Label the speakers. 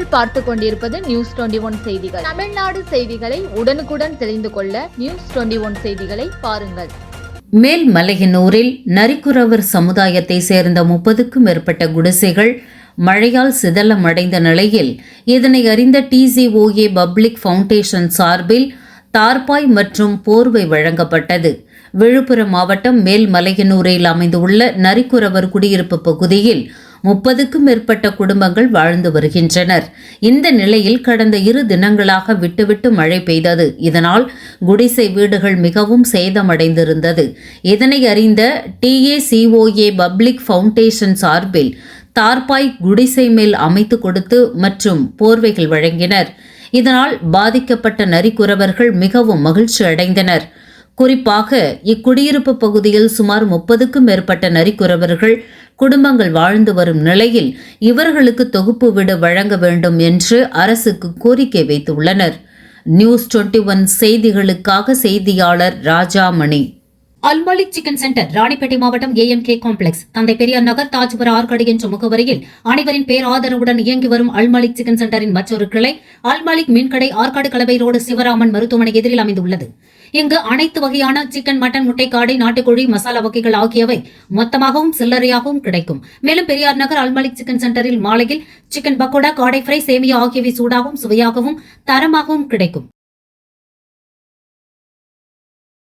Speaker 1: நீங்கள் பார்த்து கொண்டிருப்பது நியூஸ் டுவெண்டி ஒன் செய்திகள். தமிழ்நாடு செய்திகளை உடனுக்குடன் தெரிந்து கொள்ள நியூஸ் டுவெண்டி ஒன் செய்திகளை பாருங்கள்.
Speaker 2: மேல்மலையனூரில் நரிக்குறவர் சமுதாயத்தை சேர்ந்த முப்பதுக்கும் மேற்பட்ட குடிசைகள் மழையால் சிதலமடைந்த நிலையில் இதனை அறிந்த டிசிஓஏ பப்ளிக் ஃபவுண்டேஷன் சார்பில் தார்பாய் மற்றும் போர்வை வழங்கப்பட்டது. விழுப்புரம் மாவட்டம் மேல்மலையனூரில் அமைந்துள்ள நரிக்குறவர் குடியிருப்பு பகுதியில் முப்பதுக்கும் மேற்பட்ட குடும்பங்கள் வாழ்ந்து வருகின்றனர். இந்த நிலையில் கடந்த இரு தினங்களாக விட்டுவிட்டு மழை பெய்தது. இதனால் குடிசை வீடுகள் மிகவும் சேதமடைந்திருந்தது. இதனை அறிந்த டிஏசிஓஏ பப்ளிக் ஃபவுண்டேஷன் சார்பில் தார்பாய் குடிசை மேல் அமைத்து கொடுத்து மற்றும் போர்வைகள் வழங்கினர். இதனால் பாதிக்கப்பட்ட நரிக்குறவர்கள் மிகவும் மகிழ்ச்சி அடைந்தனர் குறிப்பாக இக்குடியிருப்பு பகுதியில் சுமார் முப்பதுக்கும் மேற்பட்ட நரிக்குறவர்கள் குடும்பங்கள் வாழ்ந்து வரும் நிலையில் இவர்களுக்கு தொகுப்பு வீடு வழங்க வேண்டும் என்று அரசுக்கு கோரிக்கை வைத்துள்ளனர். நியூஸ் டுவெண்ட்டி ஒன் செய்திகளுக்காக செய்தியாளர் Rajamani.
Speaker 3: Al Malik chicken centre Ranipet மாவட்டம் ஏஎம்கே காம்ப்ளெக்ஸ். தந்தை பெரியார் நகர் தாஜ்புர ஆற்காடு என்ற முகவரியில் அனைவரின் பேராதரவுடன் இயங்கி வரும் அல்மாலிக் சிக்கன் சென்டரின் மற்றொரு கிளை அல்மாலிக் மீன்கடை ஆற்காடு கலவை ரோடு சிவராமன் மருத்துவமனை எதிரில் அமைந்துள்ளது. இங்கு அனைத்து வகையான சிக்கன் மட்டன் முட்டைக்காடை நாட்டுக்கோழி மசாலா வகைகள் ஆகியவை மொத்தமாகவும் சில்லறையாகவும் கிடைக்கும். மேலும் பெரியார் நகர் அல்மாலிக் சிக்கன் சென்டரில் மாலையில் சிக்கன் பக்கோடா காடை ஃப்ரை சேமியா ஆகியவை சூடாகவும் சுவையாகவும் தரமாகவும் கிடைக்கும்.